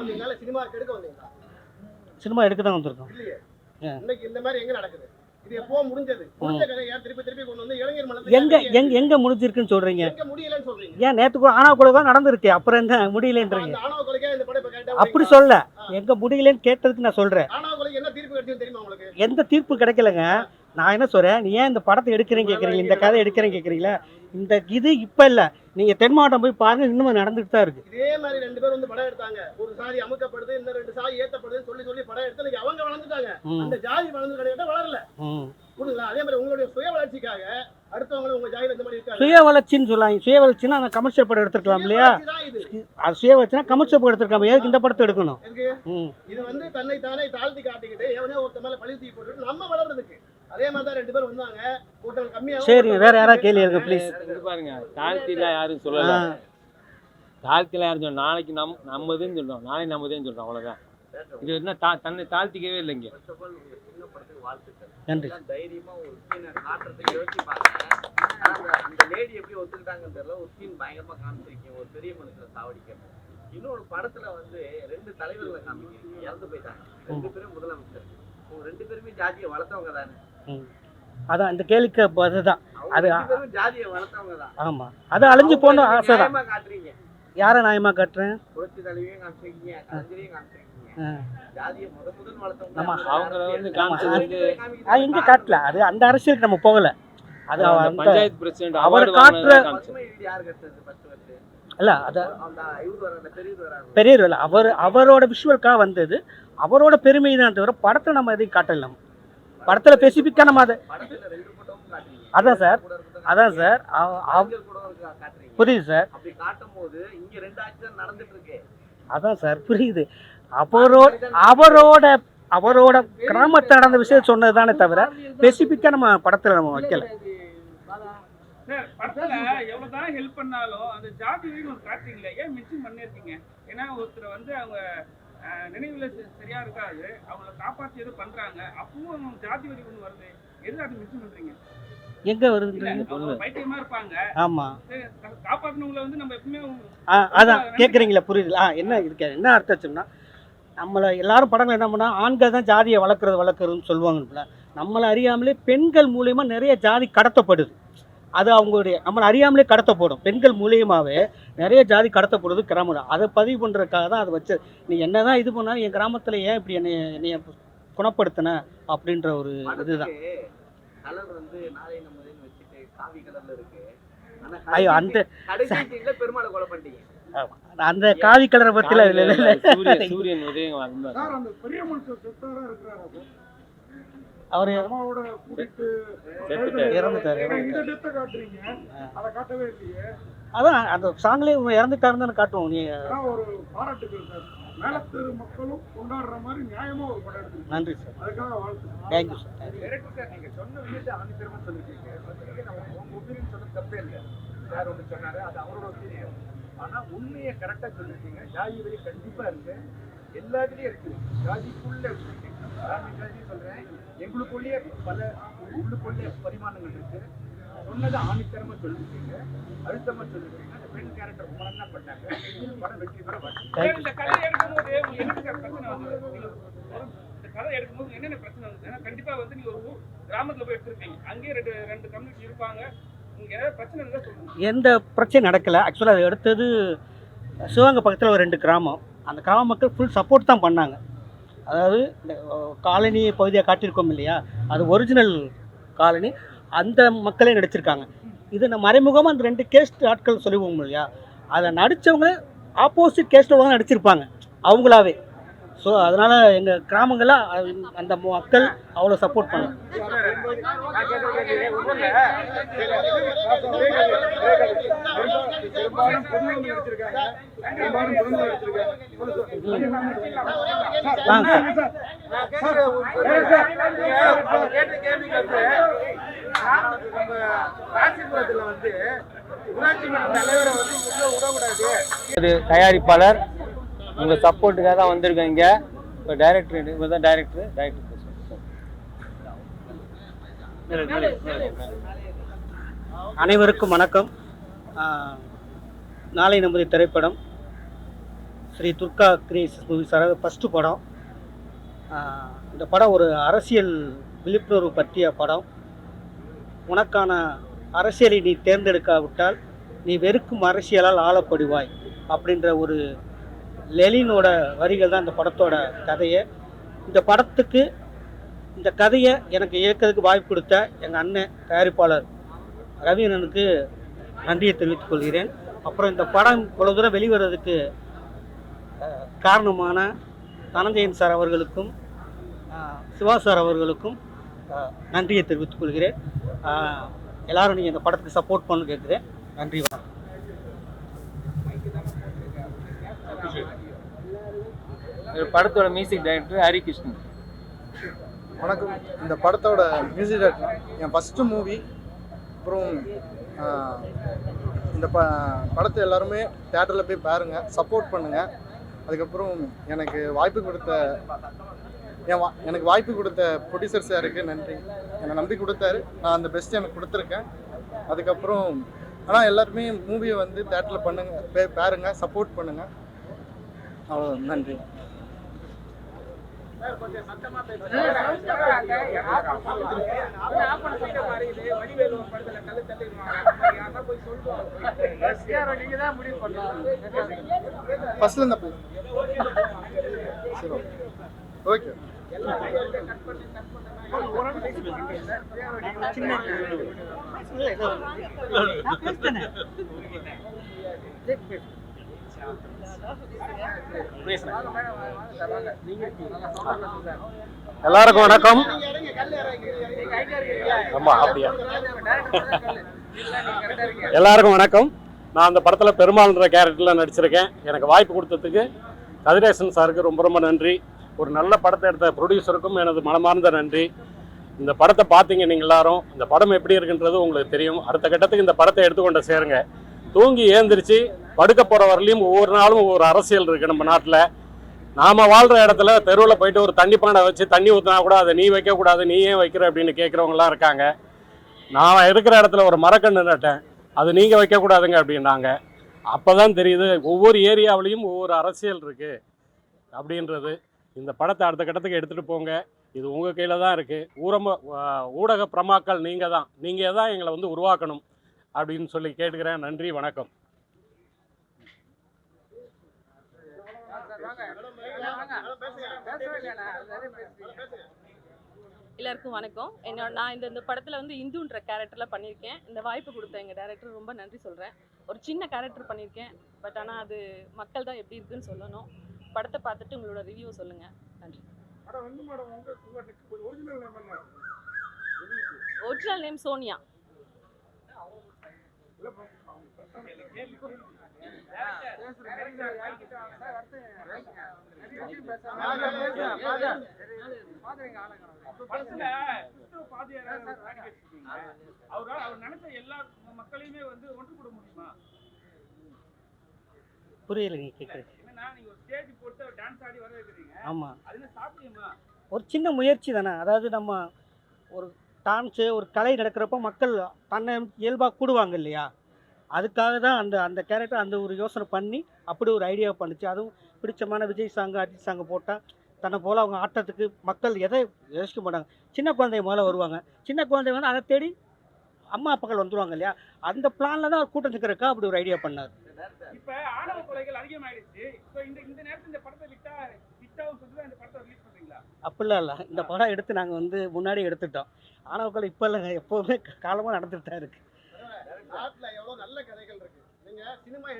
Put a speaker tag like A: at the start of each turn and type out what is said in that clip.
A: வந்தீங்களா? சினிமா எடுக்க வந்தீங்களா?
B: சினிமா எடுக்க தான் வந்திருக்கோம்.
A: இன்னைக்கு இந்த மாதிரி எங்க நடக்குது? இது எப்போ முடிஞ்சது? முடிஞ்ச கதை ஏன் திருப்பி திருப்பி கொண்டு வந்து இளைஞர் மனசுல
B: எங்க எங்க எங்க முடிஞ்சிருக்குன்னு சொல்றீங்க?
A: எங்க முடியலன்னு சொல்றீங்க.
B: ஏன் நேத்து கூட கூட தான் நடந்திருக்கு அப்புறம் என்ன முடியலன்றீங்க?
A: அந்த ஆணவ கொலைக்கா இந்த படம் இப்ப கேட்டா
B: அப்படி சொல்ல. எங்க முடியலன்னு கேட்டதுக்கு நான் சொல்றேன்.
A: ஆணவ கொலைக்கு என்ன தீர்ப்பு கிடைச்சுன்னு தெரியுமா உங்களுக்கு?
B: எந்த தீர்ப்பு கிடைக்கலங்க? நான் என்ன சொல்றேன்? நீ ஏன் இந்த படத்தை எடுக்கிறேன்னு கேக்குறீங்க? இந்த கதை எடுக்கிறேன்னு கேக்குறீங்களா? இந்த இது இப்ப இல்ல. நீங்க தென் மாவட்டம் போய் பாருங்க இன்னும் நடந்துட்டு தான் இருக்கு.
A: இதே மாதிரி ரெண்டு பேரும் வந்து படம் எடுத்தாங்க. ஒரு சாதி அமுக்கப்படுது இன்னும் ரெண்டு சாதி ஏத்தப்படுதுன்னு சொல்லி சொல்லி படம் எடுத்து அவங்க வளர்ந்துட்டாங்க. அந்த ஜாதி வளர்ந்து கிடையாது வளரல.
B: ம்.
A: புரியுங்களா அதே மாதிரி உங்களுடைய சுய வளர்ச்சிக்காக அடுத்தவங்களும் உங்க ஜாதியில இந்த மாதிரி இருக்காங்க.
B: சுய வளர்ச்சின்னு சொல்லலாம். சுய வளர்ச்சின்னா அந்த கமர்ஷியல் படம் எடுத்துருக்கலாம் இல்லையா? அது சுய வளர்ச்சினா கமர்ஷியல் படம் எடுத்துருக்காம எதுக்கு இந்த படத்தை எடுக்கணும்?
A: இது வந்து தன்னை தானே தாழ்த்தி காட்டிக்கிட்டு எவனோ ஒருத்த மேல பழி தூக்கி போட்டுட்டு நம்ம வளர்றதுக்கு. அதே மாதிரி தான் ரெண்டு பேர் வந்தாங்க. கூட்டம் கம்மியா
B: சரிங்க வேற யாராவது கேள்வி இருங்க ப்ளீஸ்
C: இது பாருங்க தாழ்த்திலாம் யாரும் சொல்லல. தாழ்த்திலாம் யாரும் சொல்ல நாளைக்கு நம் நம்மதுன்னு சொல்றோம். நாளைக்கு நம்மதுன்னு சொல்றோம் அவ்வளவுதான். இது என்ன தா தன்னை தாழ்த்திக்கவே இல்லைங்க
B: நன்றி.
D: தைரியமா ஒரு சீனை காட்டுறதுக்கு யோசிச்சு பாருங்க. அந்த- லேடி எப்படி ஒத்துக்கிட்டாங்கன்னு தெரியல. ஒரு சீன் பயங்கரமா காமிச்சிருக்கீங்க. ஒரு பெரிய மனுஷனை சாவடிக்கிறது இன்னொரு படத்துல வந்து ரெண்டு தலைவர்களை காமிக்கிறீங்க. இறந்து போயிட்டாங்க. ரெண்டு பேரும் முதலமைச்சர். ரெண்டு பேருமே ஜாதியை வளர்த்தவங்க தானே.
B: அதான் இந்த
D: அவங்க
B: அது-
D: தான்.
B: ஆமா. அது அழிஞ்சு போன ஆசை தான் யாரை நியாயமா காட்டுறேன்.
D: தான்
C: அவங்கள வந்து
B: அது. எங்க காட்டல. அது அந்த அரசியலுக்கு நம்ம போகல. அது
C: பஞ்சாயத்து பிரசிடென்ட்
B: அவரை
C: அவார்டு
B: காட்டுற- இல்ல அது
D: பெரியவர்
B: அவர் அவரோட விஷுவலுக்காக வந்தது. அவரோட பெருமை தான் தவிர படத்தை நம்ம எதையும் காட்டல நம்ம. படத்துல ஸ்பெசிஃபிக்கா நம்ம அதை அதான் சார் அதான் சார் புரியுது சார். அதான் சார் புரியுது. அவரோட அவரோட அவரோட கிராமத்தில் நடந்த விஷயம் சொன்னது தானே தவிர ஸ்பெசிஃபிக்காக நம்ம படத்தில் நம்ம வைக்கல.
E: படத்துல எவ்வளவுதான் ஹெல்ப் பண்ணாலும் அந்த ஜாதி ஏன் மிச்சம் பண்ணிருக்கீங்க ஏன்னா ஒருத்தர் வந்து அவங்க நினைவுல சரியா இருக்காது. அவங்கள காப்பாத்தி எதுவும் பண்றாங்க. அப்பவும் ஜாதி வரி ஒண்ணு வருது. எது அது மென்ஷன் பண்றீங்க?
B: எங்க
E: இல்ல
B: வருதுன்றீங்க
E: அவங்க பைத்தியமா இருப்பாங்க.
B: ஆமா.
E: சரி, கா- காப்பாத்துனவங்கள வந்து நம்ம எப்பவுமே
B: ஆ அதான் கேட்குறீங்களா புரியுது. ஆ என்ன இதுக்கு என்ன அர்த்தம் வச்சோம்னா நம்மளை எல்லாரும் படங்கள் என்ன பண்ணா ஆண்கள் தான் ஜாதியை வளர்க்குறது வளர்க்குறதுன்னு சொல்லுவாங்கல்ல நம்மளை அறியாமலே பெண்கள் மூலியமா நிறைய ஜாதி கடத்தப்படுது. அது அவங்களுடைய நம்மளை அறியாமலே கடத்தப்படும் பெண்கள் மூலியமாவே நிறைய ஜாதி கடத்தப்படுது கிராமம் அதை பதிவு பண்ணுறதுக்காக தான் அதை வச்சு நீ என்ன தான் இது பண்ணாலும் என் கிராமத்தில் ஏன் இப்படி என்னை என்னைய குணப்படுத்தின அப்படின்ற ஒரு இதுதான்.
D: படத்துக்கு கலர் வந்து நாளை நம்மதுன்னு வச்சுட்டு காவி கலர்ல இருக்கு. ஆனா
B: ஐயோ, அந்த-
D: கடைசி சீன்ல பெருமாளை கொலை பண்ணிட்டீங்க.
B: அந்த காவி கலரை பற்றில இல்லை இல்லை
C: சூரியன் உதயம் வந்தார்
F: சார் அந்த பெரிய மனுஷன் செத்தாரா இருக்கிறாரு
B: அவர்
F: அம்மாவோட கூட்டிட்டு.
B: இறந்துட்டாரு,
F: இந்த. டெத்தை காட்டுறீங்க. அதை காட்டவே இல்லையே.
B: அதான் அந்த சாங்லேயே இறந்துட்டாருன்னு தானே காட்டுவோம் நீ.
F: ஒரு பாராட்டுகள் சார். மேலத்தெரு மக்களும் கொண்டாடுற மாதிரி நியாயமா ஒரு படம்
B: நன்றி சார்.
F: அதுக்காக வாழ்த்து
B: தேங்க்யூ சார்
F: டைரக்டர் சார் நீங்க சொன்ன விஷயத்தை ஆணித்தரமா சொல்லிருக்கீங்க உங்க ஒப்பீனியன் சொன்னது தப்பே இல்லை. சார் ஒன்று சொன்னாரு அது அவரோட ஒப்பீனியன் ஆனா உண்மையை கரெக்டா சொல்லிருக்கீங்க ஜாதி வரி கண்டிப்பா இருக்கு. எல்லாத்துலயும் இருக்கு ஜாதிக்குள்ள ஜாதி சொல்றேன். எங்களுக்குள்ளேயே பல உள்ளுக்குள்ளே பரிமாணங்கள் இருக்கு. சொன்னதை ஆணித்தரமா சொல்லிருக்கீங்க அழுத்தமா சொல்லிருக்கீங்க அந்த பெண் கேரக்டர் ரொம்ப பண்ணாங்க? படம் வெற்றி பெற
E: சார், இந்த கதை எடுக்கும்போது என்ன பிரச்சனை ஒரு- இந்த கதை எடுக்கும்போது என்னென்ன பிரச்சனை வந்தது? ஏன்னா கண்டிப்பா வந்து நீங்க ஒரு கிராமத்துல போய் எடுத்திருக்கீங்க அங்கேயே ரெண்டு ரெண்டு கம்யூனிட்டி இருப்பாங்க. பிரச்சனை
B: எந்த பிரச்சனையும் நடக்கலை. ஆக்சுவலாக அது எடுத்தது சிவகங்கை பக்கத்தில் ஒரு ரெண்டு கிராமம். அந்த கிராம மக்கள் ஃபுல் சப்போர்ட் தான் பண்ணாங்க. அதாவது இந்த காலனி பகுதியாக காட்டியிருக்கோம் இல்லையா? அது ஒரிஜினல் காலனி. அந்த மக்களே நடிச்சிருக்காங்க. இது நம்ம மறைமுகமாக அந்த ரெண்டு கேஸ்ட் ஆட்கள் சொல்லுவோம் இல்லையா? அதை நடித்தவங்க ஆப்போசிட் கேஸ்ட்டில் தான் நடிச்சிருப்பாங்க. அவங்களாவே. ஸோ அதனால் எங்கள் கிராமங்களில் அந்த மக்கள் அவ்வளோ சப்போர்ட்
D: விடக்கூடாது
C: தயாரிப்பாளர் உங்க சப்போர்ட்டுக்காக தான் வந்திருக்கேன் இங்க. இப்போ டைரக்டர் இவர் தான் டைரக்டர் டைரக்டர்
B: அனைவருக்கும் வணக்கம். நாளை நமது திரைப்படம் Shri Durga creation movie sir first படம். இந்த படம் ஒரு அரசியல் விழிப்புணர்வு பற்றிய படம். உனக்கான அரசியலை நீ தேர்ந்தெடுக்காவிட்டால் நீ வெறுக்கும் அரசியலால் ஆளப்படுவாய் அப்படின்ற ஒரு லெலினோட வரிகள் தான் இந்த படத்தோட கதையை. இந்த படத்துக்கு இந்த கதையை எனக்கு இயக்கிறதுக்கு வாய்ப்பு கொடுத்த எங்கள் அண்ணன் தயாரிப்பாளர் ரவீனனுக்கு நன்றியை தெரிவித்துக் கொள்கிறேன். அப்புறம் இந்த படம் இவ்வளோ தூரம் வெளிவரதுக்கு காரணமான தனஞ்சயன் சார் அவர்களுக்கும் சிவா சார் அவர்களுக்கும் நன்றியை தெரிவித்துக் கொள்கிறேன். எல்லாரும் நீங்கள் இந்த படத்துக்கு சப்போர்ட் பண்ணு கேட்குறேன் நன்றி வணக்கம்.
C: படத்தோட மியூசிக் டைரக்டர் ஹரிகிருஷ்ணன்.
G: வணக்கம். இந்த படத்தோட மியூசிக் டைரக்டர் என் ஃபஸ்ட்டு மூவி அப்புறம் இந்த ப படத்தை எல்லாருமே தேட்டரில் போய் பாருங்கள் சப்போர்ட் பண்ணுங்கள் அதுக்கப்புறம் எனக்கு வாய்ப்பு கொடுத்த என் வா எனக்கு வாய்ப்பு கொடுத்த ப்ரொடியூசர் சாருக்கு நன்றி. என்னை நம்பி கொடுத்தாரு. நான் அந்த பெஸ்ட் எனக்கு கொடுத்துருக்கேன். அதுக்கப்புறம் ஆனால் எல்லாருமே மூவியை வந்து தேட்டரில் பண்ணுங்கள் போய் பாருங்கள் சப்போர்ட் பண்ணுங்கள் அவ்வளோ நன்றி. ஃபர்ஸ்ட்ல இந்த சரி ஓகே
H: எல்லாருக்கும் வணக்கம். ஆமா அப்படியா? எல்லாருக்கும் வணக்கம். நான் அந்த படத்தில் பெருமாள்ன்ற கேரக்டரில் நடிச்சிருக்கேன். எனக்கு வாய்ப்பு கொடுத்ததுக்கு கதிரேசன் சாருக்கு ரொம்ப ரொம்ப நன்றி. ஒரு நல்ல படத்தை எடுத்த ப்ரொடியூசருக்கும் எனது மனமார்ந்த நன்றி. இந்த படத்தை பார்த்தீங்க நீங்கள் எல்லாரும். இந்த படம் எப்படி இருக்குன்றது உங்களுக்கு தெரியும். அடுத்த கட்டத்துக்கு இந்த படத்தை எடுத்துக்கொண்டு சேருங்க. தூங்கி ஏந்திரிச்சு படுக்க போகிற வரலையும் ஒவ்வொரு நாளும் ஒவ்வொரு அரசியல் இருக்குது நம்ம நாட்டில். நாம் வாழ்கிற இடத்துல தெருவில் போயிட்டு ஒரு தண்ணி பானை வச்சு தண்ணி ஊற்றினா கூட அதை நீ வைக்கக்கூடாது நீ ஏன் வைக்கிற அப்படின்னு கேட்குறவங்களாம் இருக்காங்க. நான் இருக்கிற இடத்துல ஒரு மரக்கன்று நட்டேன். அது நீங்கள் வைக்கக்கூடாதுங்க அப்படின்னாங்க. அப்போ தான் தெரியுது ஒவ்வொரு ஏரியாவிலையும் ஒவ்வொரு அரசியல் இருக்குது அப்படின்றது. இந்த படத்தை அடுத்த கட்டத்துக்கு எடுத்துகிட்டு போங்க. இது உங்கள் கையில் தான் இருக்குது ஊரம ஊடக பிரமாக்கள் நீங்கள் தான் நீங்கள் தான் எங்களை வந்து உருவாக்கணும் அப்படின்னு சொல்லி கேட்டுக்கிறேன். நன்றி வணக்கம்.
I: எல்லாருக்கும் வணக்கம். என்னோட நான் இந்த இந்த படத்தில் வந்து இந்துன்ற கேரக்டரில் பண்ணியிருக்கேன். இந்த வாய்ப்பு கொடுத்த எங்கள் டேரக்டர் ரொம்ப நன்றி சொல்கிறேன் ஒரு சின்ன கேரக்டர் பண்ணியிருக்கேன். பட் ஆனால் அது மக்கள் தான் எப்படி இருக்குன்னு சொல்லணும். படத்தை பார்த்துட்டு உங்களோட ரிவ்யூ சொல்லுங்கள் நன்றி. Original name Sonia.
E: அவரால் அவர் நினைச்ச எல்லா மக்களையுமே வந்து ஒன்று கூட முடியுமா
B: புரியல
E: கேட்குறேன் ஒரு ஸ்டேஜ் டான்ஸ் ஆடி
B: ஆமாம்
E: அது சாத்தியமா
B: ஒரு சின்ன முயற்சி தானே அதாவது நம்ம ஒரு டான்ஸு ஒரு கலை நடக்கிறப்போ மக்கள் தன்னை இயல்பாக கூடுவாங்க இல்லையா அதுக்காக தான் அந்த அந்த கேரக்டர் அந்த ஒரு யோசனை பண்ணி அப்படி ஒரு ஐடியா பண்ணுச்சு. அதுவும் பிடிச்சமான விஜய் சாங்கு அஜித் சாங்கு போட்டால் தன்னை போல் அவங்க ஆட்டத்துக்கு மக்கள் எதை யோசிக்க மாட்டாங்க. சின்ன குழந்தை முதல்ல வருவாங்க. சின்ன குழந்தை வந்து அதை தேடி அம்மா அப்பாக்கள் வந்துருவாங்க இல்லையா? அந்த பிளானில் தான் அவர் கூட்டம் நிற்கிறக்கா அப்படி ஒரு ஐடியா பண்ணார்.
E: இப்ப ஆணவ கொலைகள் அதிகமாயிடுச்சு. இப்போ இந்த இந்த நேரத்துல இந்த படத்தை விட்டா விட்டாவும் சொல்லி தான் இந்த படத்தை ரிலீஸ்
B: அப்படிலாம் இல்லை. இந்த படம் எடுத்து நாங்கள் வந்து முன்னாடி எடுத்துட்டோம். ஆனவக்கள் இப்போ இல்லைங்க. எப்போவுமே காலமாக நடந்துட்டு தான் இருக்குது
A: ஆட்ல எவ்வளவு நல்ல கதைகள் இருக்கு. நீங்க சினிமா